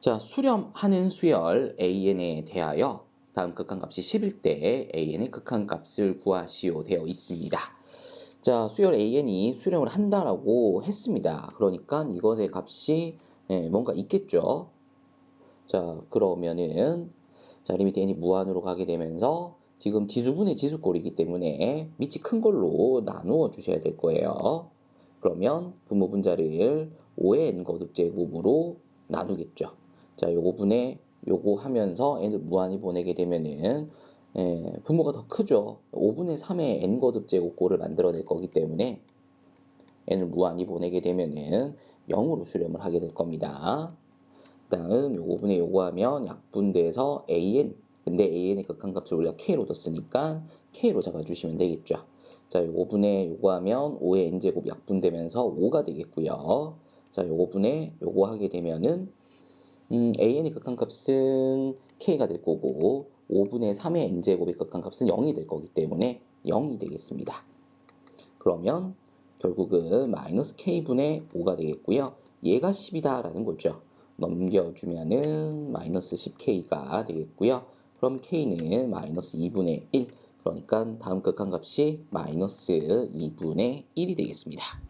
자, 수렴하는 수열 an에 대하여 다음 극한값이 10일 때 an의 극한값을 구하시오 되어 있습니다. 자, 수열 an이 수렴을 한다라고 했습니다. 그러니까 이것의 값이 예, 뭔가 있겠죠. 자, 그러면은 자, 리미트 n이 무한으로 가게 되면서 지금 지수분의 지수꼴이기 때문에 밑이 큰 걸로 나누어 주셔야 될 거예요. 그러면 분모 분자를 5의 n 거듭 제곱으로 나누겠죠. 자, 요거 분의 요거 하면서 n을 무한히 보내게 되면은 예, 분모가 더 크죠. 5분의 3의 n 거듭 제곱꼴을 만들어낼 거기 때문에 n을 무한히 보내게 되면은 0으로 수렴을 하게 될 겁니다. 다음 요거 분의 요거 하면 약분돼서 an 근데 an의 극한값을 우리가 k로 뒀으니까 k로 잡아주시면 되겠죠. 자, 요거 분의 요거 하면 5의 n제곱 약분되면서 5가 되겠고요. 자, 요거 분의 요거 하게 되면은 음, an의 극한값은 k가 될 거고 5분의 3의 n제곱의 극한값은 0이 될 거기 때문에 0이 되겠습니다. 그러면 결국은 마이너스 k분의 5가 되겠고요. 얘가 10이다 라는 거죠. 넘겨주면은 마이너스 10k가 되겠고요. 그럼 k는 마이너스 2분의 1 그러니까 다음 극한값이 마이너스 2분의 1이 되겠습니다.